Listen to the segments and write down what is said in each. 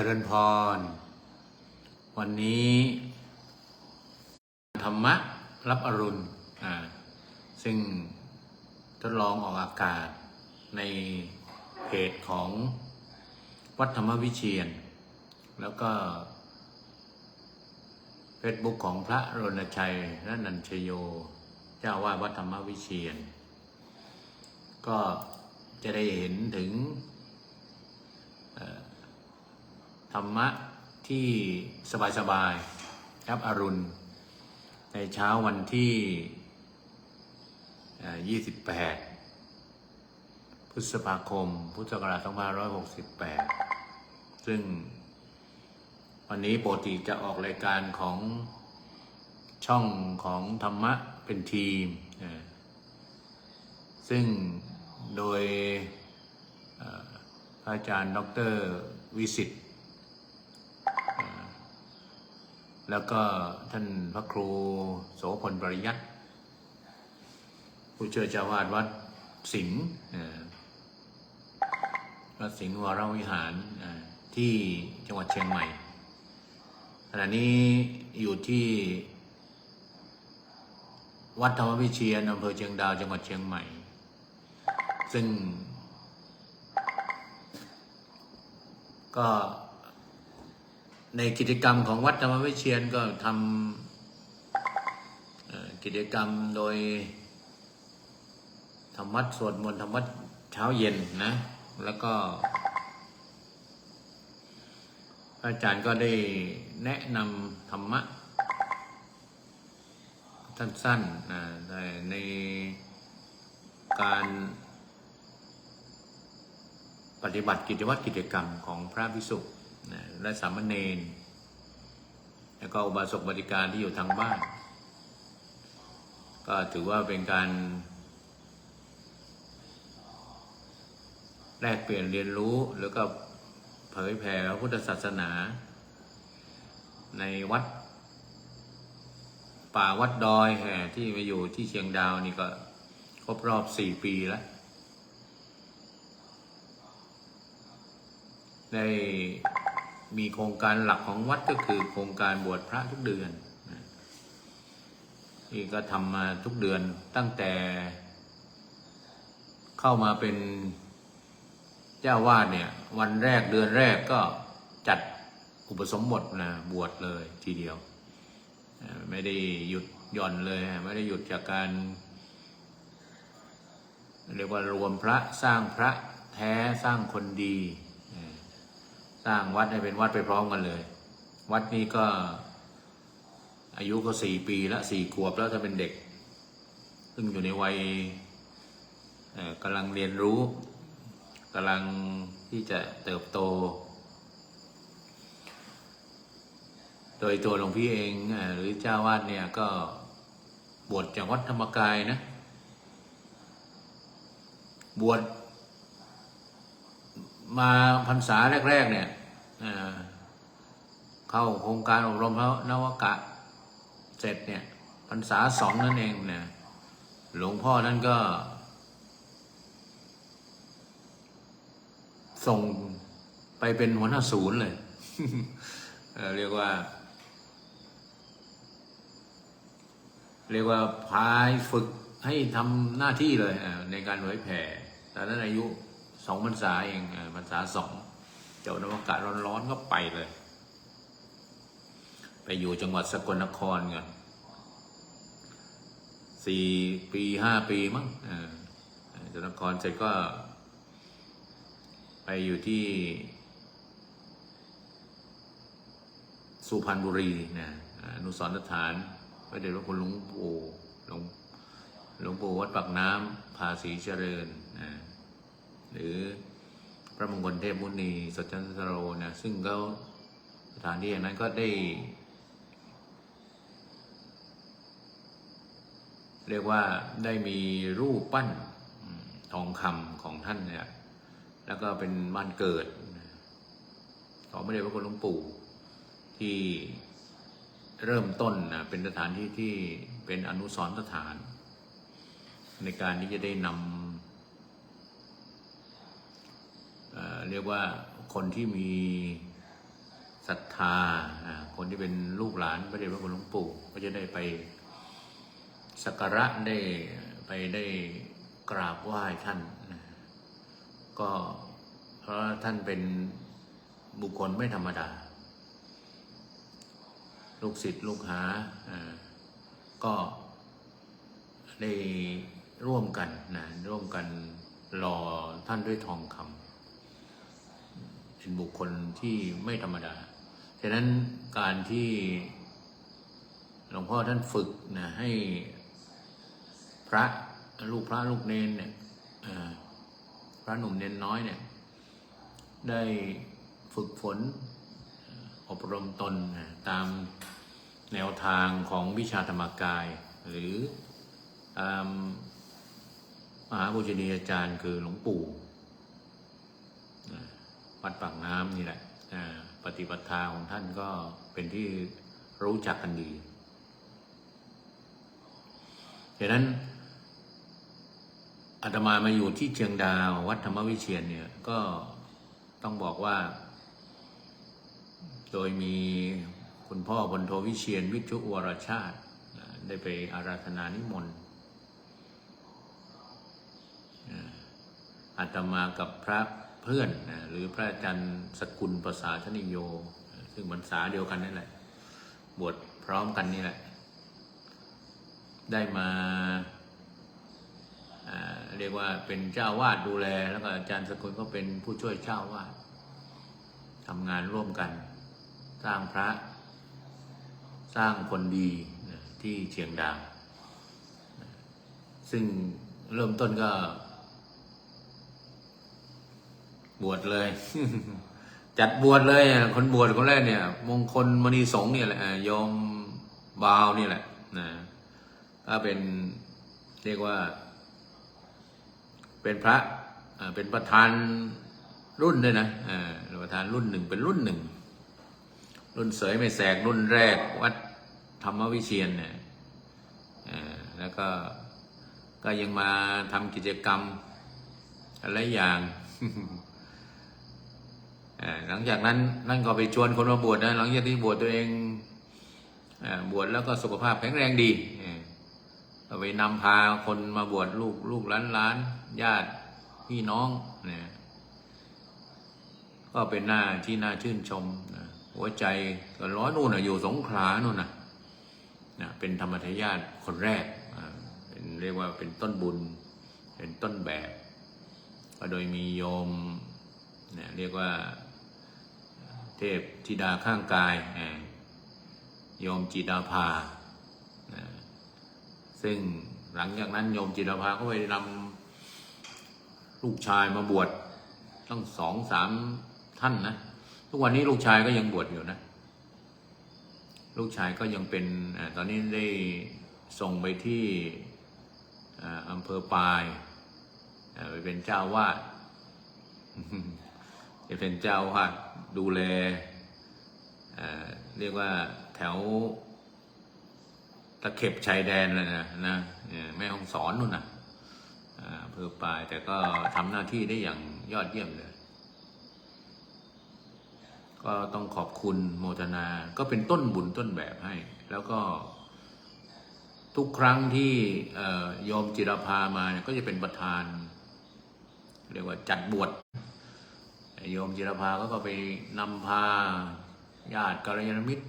จริญพร วันนี้ ธรรมะรับอรุณ ซึ่งทดลองออกอากาศในเพจของวัดธรรมวิเชียน แล้วก็เฟซบุ๊กของพระรณชัยรนันชโย เจ้าวาดวัดธรรมวิเชียน ก็จะได้เห็นถึง ธรรมะที่สบายๆครับอรุณ ในเช้าวันที่เอ่อ28 พฤษภาคม พุทธศักราช2568 ซึ่งวันนี้ปกติจะออกรายการของช่องของธรรมะเป็นทีม ซึ่งโดยเอ่อพระอาจารย์ดอกเตอรวิสิทธิ์ แล้วก็ท่านพระครูโสพลปริยัติผู้ช่วยเจ้าวาดวัดสิงห์วัดสิงห์วรวิหารที่จังหวัดเชียงใหม่ขณะนี้อยู่ที่ วัดธรรมวิเชียนอำเภอเชียงดาวจังหวัดเชียงใหม่ ซึ่ง ก็ ในกิจกรรมของวัดธรรมวิเชียนก็ทำกิจกรรมโดยทำวัดสวดมนต์ทำวัดเช้าเย็นนะ แล้วก็พระอาจารย์ก็ได้แนะนำธรรมะสั้นๆนะในในการปฏิบัติกิจวัตรกิจกรรมของพระพิสุ นะและสามเณรแล้วก็อุบาสกบริการที่อยู่ทางบ้าน ก็ถือว่าเป็นการแลกเปลี่ยนเรียนรู้แล้วก็เผยแผ่พระพุทธศาสนา ในวัด ป่าวัดดอยแห่ที่มาอยู่ที่เชียงดาวนี่ก็ครบรอบสี่ปีแล้ว ได้ มีโครงการหลักของวัดก็คือโครงการบวชพระทุกเดือนนี่ก็ทำมาทุกเดือนตั้งแต่ เข้ามาเป็นเจ้าวาดเนี่ย วันแรกเดือนแรกก็จัดอุปสมบทนะบวชเลยทีเดียว ไม่ได้หยุดหย่อนเลยไม่ได้หยุดจากการ เรียกว่ารวมพระสร้างพระแท้สร้างคนดี สร้างวัดให้เป็นวัดไปพร้อมกันเลย วัดนี้ก็ อายุก็สี่ปีละสี่ขวบแล้วถ้าเป็นเด็ก ซึ่งอยู่ในวัยกำลังเรียนรู้กำลังที่จะเติบโต โดยตัวหลวงพี่เองหรือเจ้าวาดเนี่ยก็บวชจากวัดธรรมกายนะ บวช มาพรรษาแรก ๆ เนี่ยเข้าโครงการอบรมพระนวกะเสร็จเนี่ยพรรษาสองนั่นเองเนี่ยหลวงพ่อท่นก็ ส่งไปเป็นหัวหน้าศูนย์เลยเรียกว่า เรียกว่าพายฝึกให้ทำหน้าที่เลยในการเผยแผ่ตอนนั้นอายุ สองพรรษาเองพรรษาสองเจ้านวากาศร้อนๆก็ไปเลย ไปอยู่จังหวัดสกลนครกันสี่ปีห้าปีมั้งสกลนครเสร็จก็ ไปอยู่ที่ สุพรรณบุรีนะอ่าอนุสรณ์สถานพระเดชพระคุณหลวงปู่หลวงหลวงปู่วัดปากน้ำภาษีเจริญนะ หรือพระมงคลเทพมุนีสดจันทโรนะซึ่งก็สถานที่อย่างนั้นก็ได้ เรียกว่าได้มีรูปปั้นทองคำของท่านเนี่ยแล้วก็เป็นบ้านเกิดของพระเดชพระคุณหลวงปู่ที่เริ่มต้นนะเป็นสถานที่ที่เป็นอนุสรณ์สถาน ในการที่จะได้นำ เรียกว่าคนที่มีศรัทธาคนที่เป็นลูกหลานพระเดชพระคุณหลวงปู่ก็จะได้ไปสักการะได้ไปได้กราบไหว้ท่านก็เพราะท่านเป็นบุคคลไม่ธรรมดา ลูกศิษย์ลูกหาอ่าก็ได้ร่วมกันนะร่วมกันรอท่านด้วยทองคำ เป็นบุคคลที่ไม่ธรรมดา ฉะนั้นการที่หลวงพ่อท่านฝึกนะให้พระลูกพระลูกเนนเนี่ยพระหนุ่มเนนน้อยเนี่ย ได้ฝึกฝนอบรมตนตามแนวทางของวิชาธรรมกาย หรือตามมหาบุญนีอาจารย์คือหลวงปู่ วัดปากน้ำนี่แหละปฏิปทาของท่านก็เป็นที่รู้จักกันดีดังนั้นอาตมามาอยู่ที่เชียงดาววัดธรรมวิเชียนเนี่ยก็ต้องบอกว่า โดยมีคุณพ่อบนโทวิเชียนวิจุวรชาติ ได้ไปอาราธนานิมนต์อาตมากับพระ พื่อนนะหรือพระอาจารย์สกุลประสาชนิโย ซึ่งพรรษาเดียวกันนั่นแหละ บวชพร้อมกันนี่แหละ ได้มาาเรียกว่าเป็นเจ้าวาดดูแล แล้วก็อาจารย์สกุลก็เป็นผู้ช่วยเจ้าวาดทำงานร่วมกัน สร้างพระ สร้างคนดีที่เชียงดาวซึ่งเริ่มต้นก็ บวชเลย จัดบวชเลย คนบวชคนแรกเนี่ย มงคลมณีสงเนี่ยแหละยอมบาวนี่แหละนะก็เป็นเรียกว่า เป็นพระเป็นประธานรุ่นด้วยนะประธานรุ่นหนึ่งเป็นรุ่นหนึ่ง รุ่นเสยไม่แสกรุ่นแรกวัดธรรมวิเชียนเนี่ยแล้วก็ก็ยังมาทำกิจกรรมอะไรอย่าง หลังจากนั้นนั่นก็ไปชวนคนมาบวชนะหลังจากที่บวชตัวเองบวชแล้วก็สุขภาพแข็งแรงดีอ่าก็ไปนำพาคนมาบวชลูกลูกหล้านล้านญาติพี่น้องเนี่ยก็เป็นหน้าที่น่าชื่นชมนะหัวใจก็ร้อยนู่นนะอยู่สงขลานู่นนะนะเป็นธรรมทายาทคนแรกเป็นเรียกว่าเป็นต้นบุญ เป็นต้นแบบ ก็โดยมีโยมเนี่ยเรียกว่า เทพธิดาข้างกายโยมจิดาภา ซึ่งหลังจากนั้นโยมจิดาภาก็ไปนำลูกชายมาบวชตั้งสองสามท่านนะ ทุกวันนี้ลูกชายก็ยังบวชอยู่นะ ลูกชายก็ยังเป็นตอนนี้ได้ส่งไปที่อำเภอปายไปเป็นเจ้าวาดจะเป็นเจ้าวาด ดูแลเรียกว่าแถวตะเข็บชายแดนเลยนะนะแม่ห้องสอนนู่นนะอ่าอำเภอปายแต่ก็ทำหน้าที่ได้อย่างยอดเยี่ยมเลย ก็ต้องขอบคุณโมทนา ก็เป็นต้นบุญต้นแบบให้ แล้วก็ทุกครั้งที่เอ่อโยมจิรพามาเนี่ยก็จะเป็นประธาน เรียกว่าจัดบวช โยมจิรพาก็ก็ไปนำพาญาติกัลยาณมิตร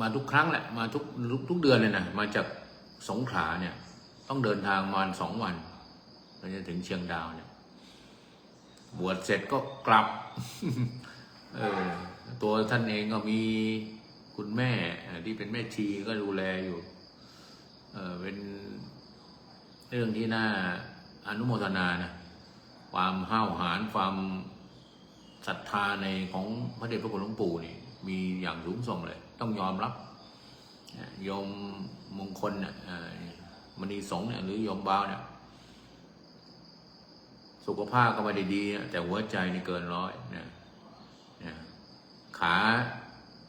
มาทุกครั้งแหละมาทุกทุกทุกเดือนเลยนะมาจากสงขลาเนี่ย ต้องเดินทางมาสองวันเราจะถึงเชียงดาวเนี่ย บวชเสร็จก็กลับเออตัวท่านเองก็มีคุณแม่ที่เป็นแม่ชีก็ดูแลอยู่เออเป็นเรื่องที่น่าอนุโมทนานะความห้าวหาญความ ศรัทธาในของพระเดชพระคุณหลวงปู่นี่มีอย่างสูงส่งเลย ต้องยอมรับอ่าโยมมงคลเนี่ยมณีสงเนี่ยหรือโยมบาวเนี่ยสุขภาพก็ไม่ได้ดีนะแต่หัวใจนี่เกินร้อยนะนะขา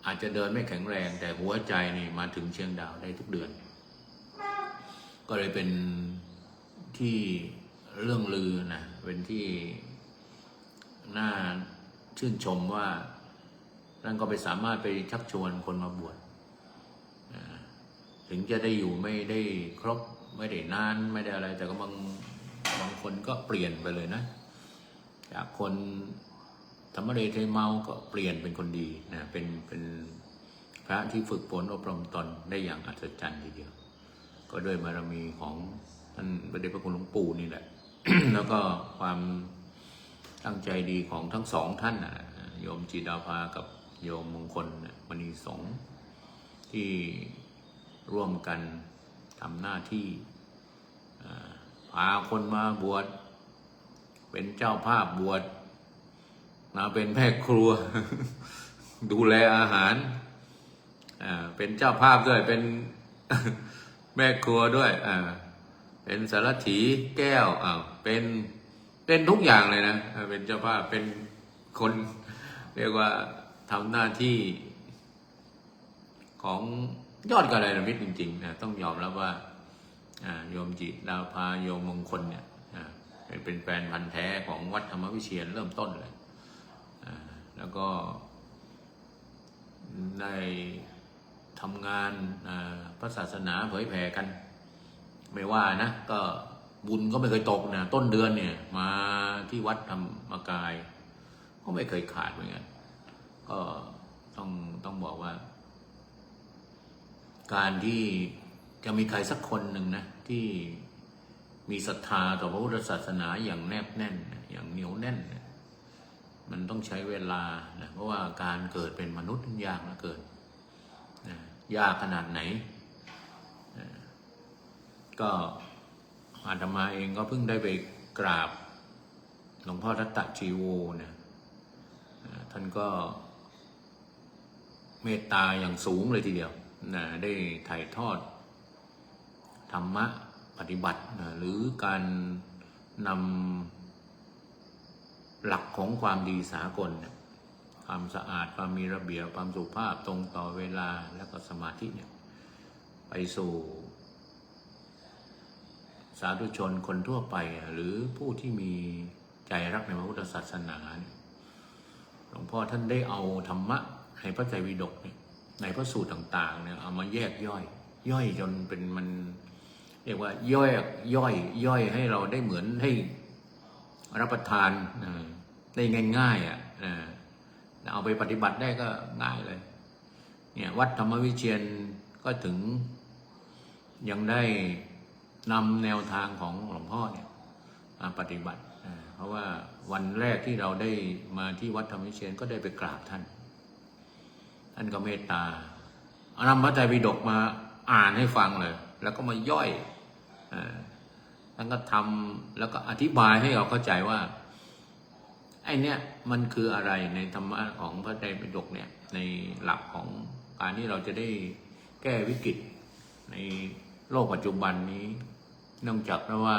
อาจจะเดินไม่แข็งแรง แต่หัวใจนี่มาถึงเชียงดาวได้ทุกเดือน ก็เลยเป็นที่เรื่องลือนะเป็นที่น่า ชื่นชมว่านั่นก็ไปสามารถไปชักชวนคนมาบวชถึงจะได้อยู่ไม่ได้ครบไม่ได้นานไม่ได้อะไร แต่ก็บางบางคนก็เปลี่ยนไปเลยนะ จากคนธรรมเดชเมาก็เปลี่ยนเป็นคนดีนะเป็นเป็นพระที่ฝึกฝนอบรมตนได้อย่างอัศจรรย์ทีเดียว ก็ด้วยบารมีของท่านพระเดชพระคุณหลวงปู่นี่แหละ แล้วก็ความ ตั้งใจดีของทั้งสองท่านนะโยมจีดาภากับโยมมงคลน่ะมณีสงที่ร่วมกันทำหน้าที่พาคนมาบวชเป็นเจ้าภาพบวชมาเป็นแม่ครัว ดูแลอาหารอ่าเป็นเจ้าภาพด้วยเป็นแม่ครัวด้วยอ่าเป็นสารถีแก้วอ่าเป็น เป็นทุกอย่างเลยนะเป็นเจ้าภาพเป็นคน เรียกว่าทำหน้าที่ของยอดกัลยาณมิตรจริงๆนะต้องยอมรับว่าอ่าโยมจิตดาวพาโยมมงคลเนี่ยเป็นแฟนพันธ์แท้ของวัดธรรมวิเชียนเริ่มต้นเลยแล้วก็ได้ทำงานพระศาสนาเผยแผ่กัน ไม่ว่านะ ก็ บุญก็ไม่เคยตกนะต้นเดือนเนี่ย มาที่วัดธรรมกาย ก็ไม่เคยขาดเหมือนกันก็ต้องต้องบอกว่า การที่จะมีใครสักคนหนึ่งนะ ที่มีศรัทธาต่อพระพุทธศาสนาอย่างแนบแน่น อย่างเหนียวแน่น มันต้องใช้เวลานะเพราะว่าการเกิดเป็นมนุษย์ยากเหลือเกินยากขนาดไหน ก็ อาตมาเองก็เพิ่งได้ไปกราบหลวงพ่อทัตตะชีโวนี่ยอ่าท่านก็เมตตาอย่างสูงเลยทีเดียวนะได้ถ่ายทอด ธรรมะปฏิบัตินะหรือการนำหลักของความดีสากลเนี่ยความสะอาดความมีระเบียบความสุภาพตรงต่อเวลาแล้วก็สมาธิเนี่ยไปสู่ สาธุชนคนทั่วไป หรือผู้ที่มีใจรักในพระพุทธศาสนาเนี่ยหลวงพ่อท่านได้เอาธรรมะในพระไตรปิฎกเนี่ยในพระสูตรต่างๆเนี่ยเอามาแยกย่อย ย่อยจนเป็นมันเรียกว่าย่อยย่อยย่อยให้เราได้เหมือนให้รับประทานได้ง่ายๆอะเอาไปปฏิบัติได้ก็ง่ายเลย เนี่ยวัดธรรมวิเชียนก็ถึงยังได้ นำแนวทางของหลวงพ่อเนี่ยมาปฏิบัติ เพราะว่าวันแรกที่เราได้มาที่วัดธรรมวิเชียนก็ได้ไปกราบท่าน ท่านก็เมตตาเอานำพระไตรปิฎกมาอ่านให้ฟังเลย แล้วก็มาย่อยอท่านก็ทำแล้วก็อธิบายให้เราเข้าใจว่าไอ้เนี่ยมันคืออะไรในธรรมะของพระไตรปิฎกเนี่ยในหลักของการที่เราจะได้แก้วิกฤตในโลกปัจจุบันนี้ เนื่องจากว่า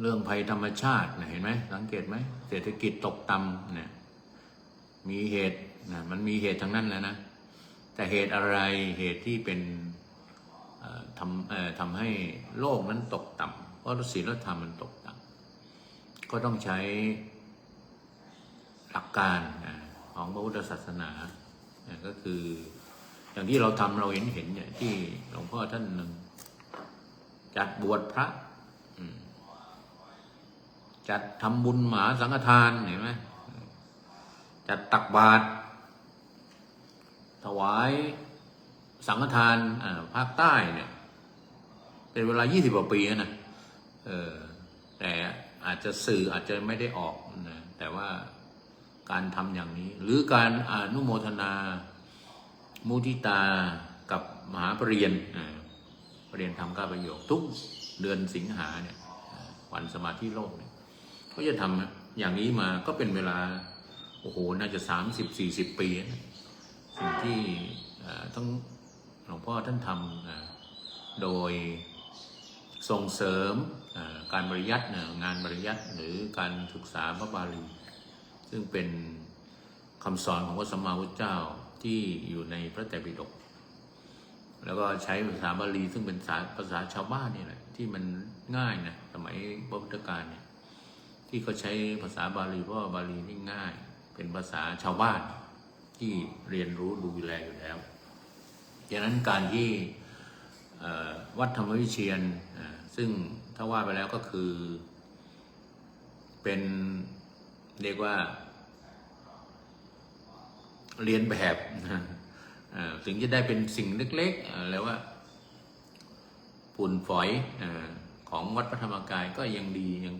เรื่องภัยธรรมชาตินะเห็นไหมสังเกตไหมเศรษฐกิจตกต่ำเนี่ยมีเหตุนะมันมีเหตุทั้งนั้นแหล้วนะ แต่เหตุอะไรเหตุที่เป็นทำทำให้โลกนั้นตกต่ำเพราะศีลธรรมมันตกต่ำก็ต้องใช้หลักการนะของพระพุทธศาสนานะก็คืออย่างที่เราทำเราเห็นเห็นเนี่ยที่หลวงพ่อท่านหนึ่ง จัดบวชพระจัดทำบุญหมาสังฆทานเห็นไหมจัดตักบาตรถวายสังฆทานภาคใต้เนี่ย เป็นเวลา 20กว่าปีนะเออแต่อาจจะสื่ออาจจะไม่ได้ออกนะแต่ว่าการทำอย่างนี้ หรือการอนุโมทนามุทิตากับมหาปรริญญา อ่าปรริญญาทำก้าประโยคทุกเดือนสิงหาเนี่ยวันสมาธิโลกเนี่ยก็จะทำอย่างนี้มาก็เป็นเวลาโอ้โหน่าจะสามสิบสี่สิบปีนะสิ่งที่ต้องหลวงพ่อท่านทำโดยส่งเสริมการบริยัติงานบริยัติหรือการศึกษาพระบาลี ซึ่งเป็นคำสอนของพระสัมมาพุทธเจ้าที่อยู่ในพระไตรปิฎก แล้วก็ใช้ภาษาบาลีซึ่งเป็นภาษาภาษาชาวบ้านนี่แหละที่มันง่ายนะสมัยพระพุทธกาลเนี่ยที่เขาใช้ภาษาบาลีเพราะว่าบาลีนี่ง่าย เป็นภาษาชาวบ้านที่เรียนรู้ดูแลอยู่แล้วดังนั้นการที่วัดธรรมวิเชียนซึ่งถ้าว่าไปแล้วก็คือ เป็นเรียกว่า เรียนแบบ ถึงจะได้เป็นสิ่งเล็กๆแล้วว่าฝุ่นฝอยอของวัดพระธรรมกายก็ยังดียัง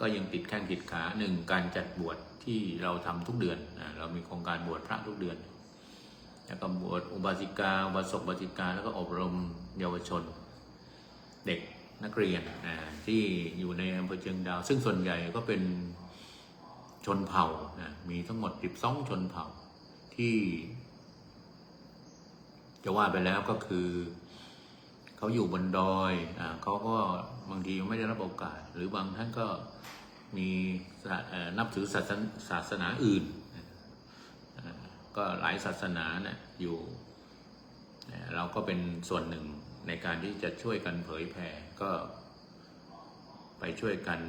ก็ยังติดแข้งติดขาหนึ่งการจัดบวชที่เราทำทุกเดือนอเรามีโครงการบวชพระทุกเดือน แล้วก็บวชอุบาสิกาอุบาสกอุบาสิกาแล้วก็อบรมเยาวชน เด็กนักเรียนที่อยู่ในอำเภอเชียงดาว ซึ่งส่วนใหญ่ก็เป็นชนเผ่ามีทั้งหมด 12 ชนเผ่าที่ จะว่าไปแล้วก็คือเขาอยู่บนดอยอาเขาก็บางทีไม่ได้รับโอกาส หรือบางท่านก็มีนับถือศาสนศาสนาอื่น ก็หลายศาสนาเนะี่ยอยู่เราก็เป็นส่วนหนึ่งในการที่จะช่วยกันเผยแผ่ก็ไปช่วยกัน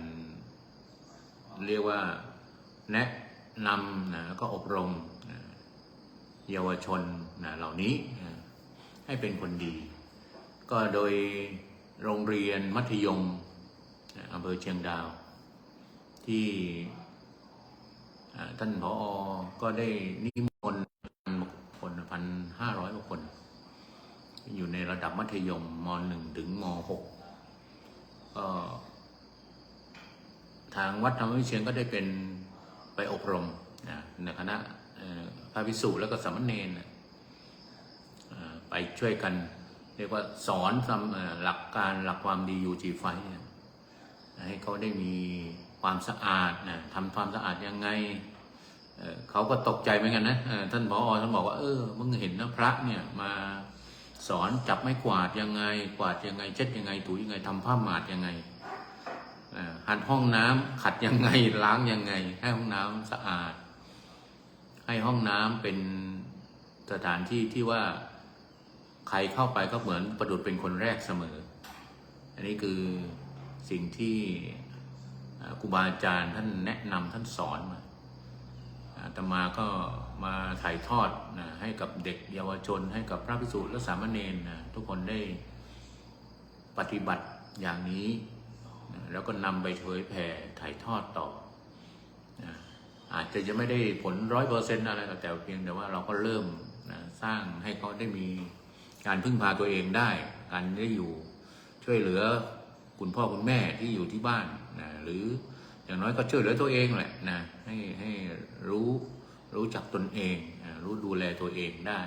เรียกว่าแนะนำนะแล้วก็อบรมนะเยาวชนนะเหล่านี้นะ ให้เป็นคนดี ก็โดยโรงเรียนมัธยมอำเภอเชียงดาว ที่ท่านผออก็ได้นิมนต์คนพันห้าร้อยกว่าคน อยู่ในระดับมัธยมมหนึ่งถึงมหกก็ทางวัดธรรมวิเชียนก็ได้เป็นไปอบรมนะในคณะพระภิกษุแล้วก็สามเณรนะ ไปช่วยกัน เรียกว่าสอนทำหลักการหลักความดีอยู่จีไฟเนี่ยให้เขาได้มีความสะอาดนะทำความสะอาดยังไงเเขาก็ตกใจเหมือนกันนะท่านผออท่านบอกว่าเออมึงเห็นนะพระเนี่ยมาสอนจับไม้กวาดยังไง กวาดยังไงเช็ดยังไงถูยังไงทำผ้าหมาดยังไงหัดห้องน้ำขัดยังไงล้างยังไง ให้ห้องน้ำสะอาด ให้ห้องน้ำเป็นสถานที่ที่ว่า ใครเข้าไปก็เหมือนประดุดเป็นคนแรกเสมอ อันนี้คือสิ่งที่ครูบาอาจารย์ท่านแนะนำท่านสอนมาอาตมาก็มาถ่ายทอดนะให้กับเด็กเยาวชน ให้กับพระภิกษุและสามเณรนะทุกคนได้ปฏิบัติอย่างนี้แล้วก็นำไปเผยแผ่ถ่ายทอดต่อนะอาจจะยังไม่ได้ผลร้อยเปอร์เซ็นต์อะไรก็แต่เพียงแต่ว่าเราก็เริ่มนะสร้างให้เขาได้มี การพึ่งพาตัวเองได้ การได้อยู่ช่วยเหลือคุณพ่อคุณแม่ที่อยู่ที่บ้านนะหรืออย่างน้อยก็ช่วยเหลือตัวเองแหละนะให้ให้รู้รู้จักตนเองนะรู้ดูแลตัวเองได้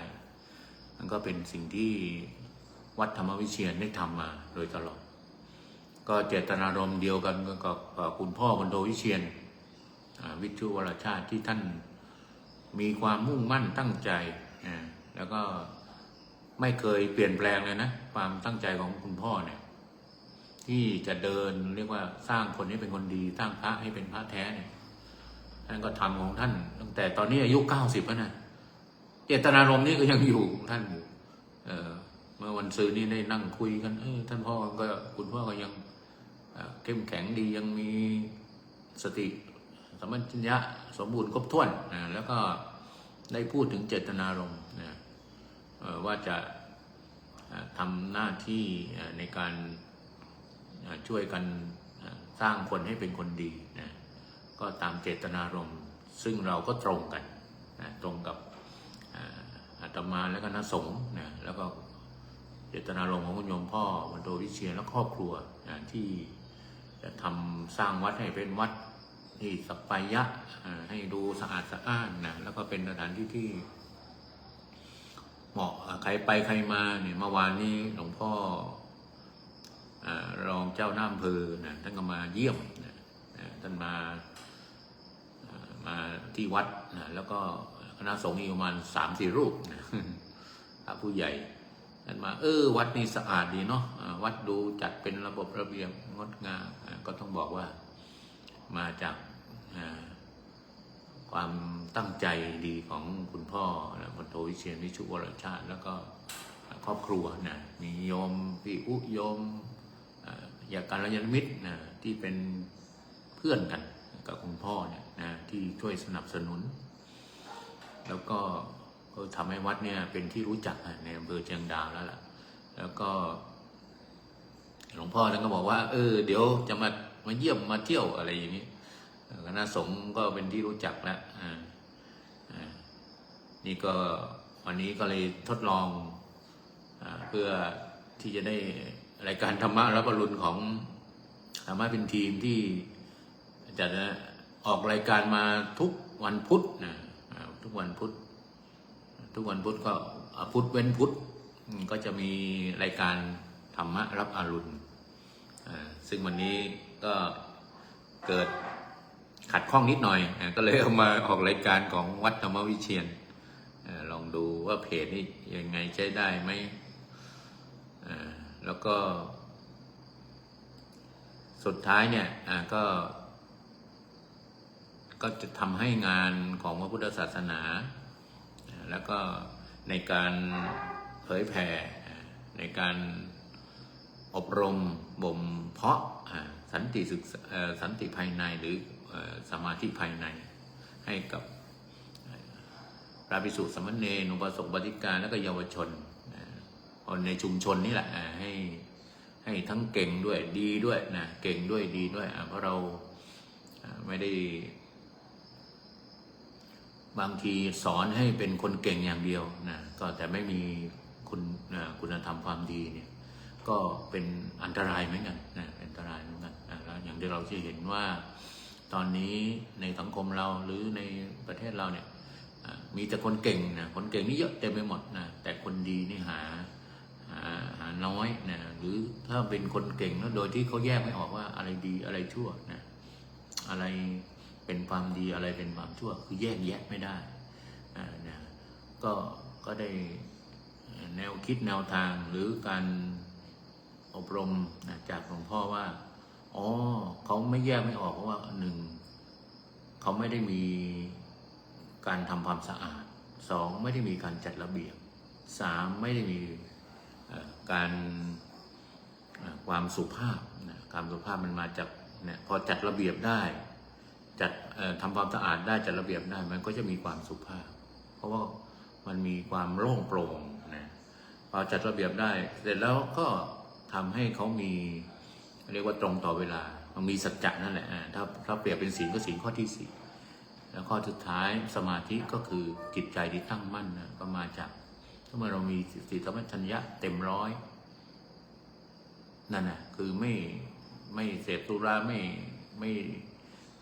มันก็เป็นสิ่งที่วัดธรรมวิเชียนได้ทำมาโดยตลอด ก็เจตนารมณ์เดียวกันกับคุณพ่อบรรโทวิเชียนวิชุวรชาติที่ท่านมีความมุ่งมั่นตั้งใจอ่าแล้วก็ ไม่เคยเปลี่ยนแปลงเลยนะ ความตั้งใจของคุณพ่อเนี่ย ที่จะเดินเรียกว่าสร้างคนให้เป็นคนดี สร้างพระให้เป็นพระแท้เนี่ยท่านก็ทำของท่าน ตั้งแต่ตอนนี้อายุเก้าสิบแล้วนะเจตนารมณ์นี้ก็ยังอยู่ท่านอยู่เออเมื่อวันซื้อนี้ได้นั่งคุยกันเออท่านพ่อก็คุณพ่อก็ยังเข้มแข็งดียังมีสติสมัญญะสมบูรณ์ครบถ้วนนะแล้วก็ได้พูดถึงเจตนารมณ์นะ ว่าจะทำหน้าที่ในการช่วยกันสร้างคนให้เป็นคนดีนะก็ตามเจตนารมณ์ ซึ่งเราก็ตรงกันนะตรงกับอาตมาและก็นสงฆ์นะแล้วก็เจตนารมณ์ของคุณโยมพ่อวันโตวิเชียและครอบครัวนะที่จะทำสร้างวัดให้เป็นวัดที่สัปปายะอ่าให้ดูสะอาดสะอ้านนะแล้วก็เป็นสถานที่ที่ เหมาะใครไปใครมาเนี่ยเมื่อวานนี้หลวงพ่ออรองเจ้าหน้าอำเภอนะท่านก็มาเยี่ยมนะท่านมามาที่วัดนะแล้วก็คณะสงฆ์อีกประมาณสามสี่รูปนะผู้ใหญ่ท่านมา เออ วัดนี้สะอาดดีเนาะวัดดูจัดเป็นระบบระเบียบงดงามก็ต้องบอกว่ามาจากอ ความตั้งใจดีของคุณพ่อและพลโทวิเชียนวิชุวรชาติ แล้วก็ครอบครัวนะมีโยมพี่อุโยมอ่าอยากการยนมิตรนะที่เป็นเพื่อนกันกับคุณพ่อเนี่ยนะที่ช่วยสนับสนุน แล้วก็ก็ทำให้วัดเนี่ยเป็นที่รู้จักในอำเภอเชียงดาวแล้วล่ะ แล้วก็ หลวงพ่อท่านก็บอกว่า เออ เดี๋ยวจะมามาเยี่ยมมาเที่ยวอะไรอย่างนี้ คณะสงฆ์ก็เป็นที่รู้จักแล้วอ่าอ่านี่ก็วันนี้ก็เลยทดลองอเพื่อที่จะได้รายการธรรมะรับปรุณของธรรมะเป็นทีมที่จะออกรายการมาทุกวันพุธนะอ่าทุกวันพุธทุกวันพุธก็พุธเว้นพุธก็จะมีรายการธรรมะรับอรุณอ่าซึ่งวันนี้ก็เกิด ขัดข้องนิดหน่อยก็เลยเอามาออกรายการของวัดธรรมวิเชียนลองดูว่าเพจนี้ยังไงใช้ได้ไหมแล้วก็ สุดท้ายเนี่ยก็ ก็จะทำให้งานของพระพุทธศาสนา แล้วก็ในการเผยแผ่ในการอบรมบ่มเพาะสันติศึกษาสันติภายในหรือ สมาธิภายในให้กับพระภิกษุสามเณรอุบาสกบาติกาและก็เยาวชนคนในชุมชนนี่แหละให้ให้ทั้งเก่งด้วยดีด้วยนะเก่งด้วยดีด้วยเพราะเราไม่ได้ บางทีสอนให้เป็นคนเก่งอย่างเดียวนะก็แต่ไม่มีคุณคุณธรรมความดีเนี่ยก็เป็นอันตรายเหมือนกันนะเป็นอันตรายเหมือนกันนะแล้วอย่างที่เราที่เห็นว่า ตอนนี้ในสังคมเราหรือในประเทศเราเนี่ยมีแต่คนเก่งนะคนเก่งนี่เยอะเต็มไปหมดนะแต่คนดีนี่หาหาหาน้อยนะหรือถ้าเป็นคนเก่งแล้วโดยที่เขาแยกไม่ออกว่าอะไรดีอะไรชั่วนะอะไรเป็นความดีอะไรเป็นความชั่ว คือแยกแยะไม่ได้อ่านะก็ก็ได้แนวคิดแนวทางหรือการอบรมนะจากหลวงพ่อว่า อ๋อเขาไม่แยกไม่ออกเพราะว่าหนึ่งเขาไม่ได้มีการทำความสะอาดสองไม่ได้มีการจัดระเบียบสามไม่ได้มีการความสุภาพนะความสุภาพมันมาจากเนี่ยพอจัดระเบียบได้จัดทำความสะอาดได้จัดระเบียบได้มันก็จะมีความสุภาพ เพราะว่ามันมีความโล่งโปร่งนะพอจัดระเบียบได้ เสร็จแล้วก็ทำให้เขามี เรียกว่าตรงต่อเวลา มันมีสัจจะนั่นแหละถ้าถ้าเปรียบเป็นศีลก็ศีลข้อที่สี่แล้วข้อสุดท้ายสมาธิก็คือจิตใจที่ตั้งมั่นนะก็มาจากถ้าเมื่อเรามีสติสัมปชัญญะเต็มร้อยนั่นนะคือไม่ไม่เสพสุราไม่ไม่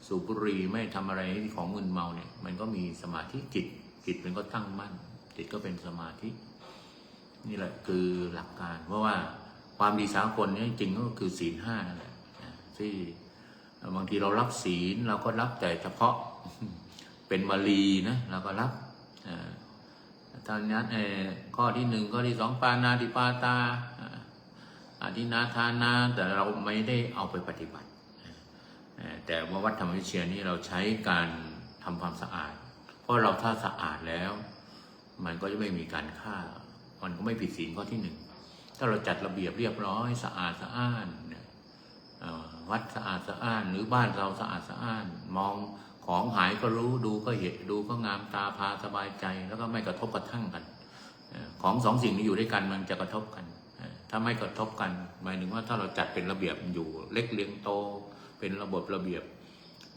สูบบุหรี่ไม่ทำอะไรที่ของมึนเมาเนี่ยมันก็มีสมาธิจิตจิตมันก็ตั้งมั่นจิตก็เป็นสมาธิ นี่แหละคือหลักการเพราะว่า ความดีสากลเนี่ยจริงก็คือศีลห้านั่นแหละที่บางทีเรารับศีลเราก็รับแต่เฉพาะเป็นมาลีนะเราก็รับอ่าตอนนั้นเอข้อที่หนึ่งข้อที่สองปานาติปาตาอ่าอาทินาทานาแต่เราไม่ได้เอาไปปฏิบัติ แต่ว่าวัดธรรมวิเชียรนี่เราใช้การทำความสะอาด เพราะเราถ้าสะอาดแล้ว มันก็จะไม่มีการฆ่า มันก็ไม่ผิดศีลข้อที่หนึ่ง ถ้าเราจัดระเบียบเรียบร้อยสะอาดสะอ้านวัดสะอาดสะอ้าน หรือบ้านเราสะอาดสะอ้าน มองของหายก็รู้ดูก็เห็นดูก็งามตาพาสบายใจ แล้วก็ไม่กระทบกระทั่งกัน ของสองสิ่งนี้อยู่ด้วยกันมันจะกระทบกัน ถ้าไม่กระทบกัน หมายถึงว่าถ้าเราจัดเป็นระเบียบอยู่เล็กเรียงโต เป็นระบบระเบียบ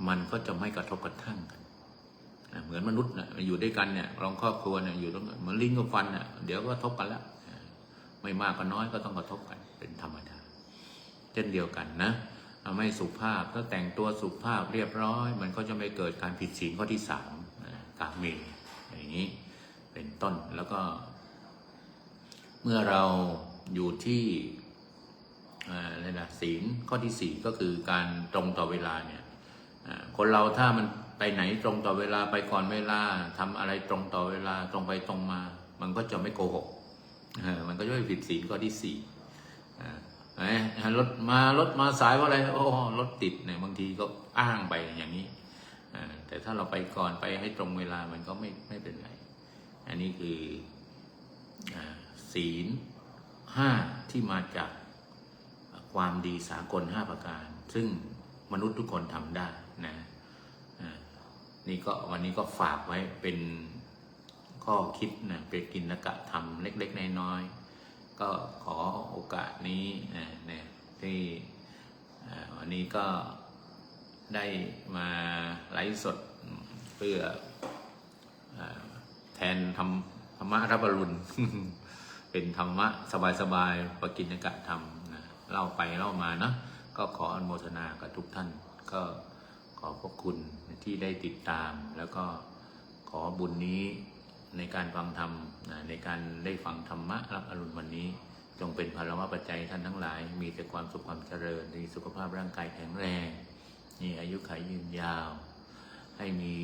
มันก็จะไม่กระทบกระทั่งกันเหมือนมนุษย์นะอยู่ด้วยกันเนี่ยลองครอบครัวเนี่ยอยู่ตรงเหมือนลิ้นกับฟันเนี่ยเดี๋ยวก็ทบกันแล้ว ไม่มากก็น้อยก็ต้องกระทบกันเป็นธรรมดาเช่นเดียวกันนะไม่สุภาพถ้าแต่งตัวสุภาพเรียบร้อย มันก็จะไม่เกิดการผิดศีลข้อที่สามกาเมอย่างนี้เป็นต้นแล้วก็ เมื่อเราอยู่ที่อะไรนะศีลข้อที่สี่ก็คือการตรงต่อเวลาเนี่ยคนเราถ้ามันไปไหนตรงต่อเวลาไปก่อนเวลาทำอะไรตรงต่อเวลาตรงไปตรงมา มันก็จะไม่โกหก มันก็จะไม่ผิดศีลข้อที่สี่อ่าเอ้รถมารถมาสายว่าอะไรโอ้รถติดเนี่ยบางทีก็อ้างไปอย่างนี้แต่ถ้าเราไปก่อนไปให้ตรงเวลามันก็ไม่ไม่เป็นไร อันนี้คือศีลห้าที่มาจากความดีสากลห้าประการ ซึ่งมนุษย์ทุกคนทำได้นะนี่ก็วันนี้ก็ฝากไว้เป็น ข้อคิดนะเป็นกินกะทำเล็ก ๆ น้อยๆก็ขอโอกาสนี้นะเนี่ยที่วันนี้ก็ได้มาไลฟ์สดเพื่ออแทนธรรมธรรมะรับอรุณเป็นธรรมะสบายๆปกินกะธรรมนะเล่าไปเล่ามานะก็ขออนุโมทนากับทุกท่าน ก็ขอพระคุณที่ได้ติดตาม แล้วก็ขอบุญนี้ ในการฟังธรรมในการได้ฟังธรรมะรับอรุณวันนี้ จงเป็นพลวะปัจจัยท่านทั้งหลาย มีแต่ความสุขความเจริญมีสุขภาพร่างกายแข็งแรงมีอายุขัยยืนยาว ให้มี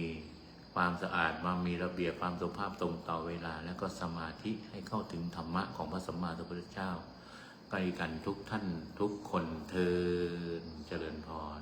ความสะอาดมามีระเบียบความสุภาพตรงต่อเวลา แล้วก็สมาธิให้เข้าถึงธรรมะของพระสัมมาสัมพุทธเจ้าใกล้กันทุกท่านทุกคนเทินเจริญพร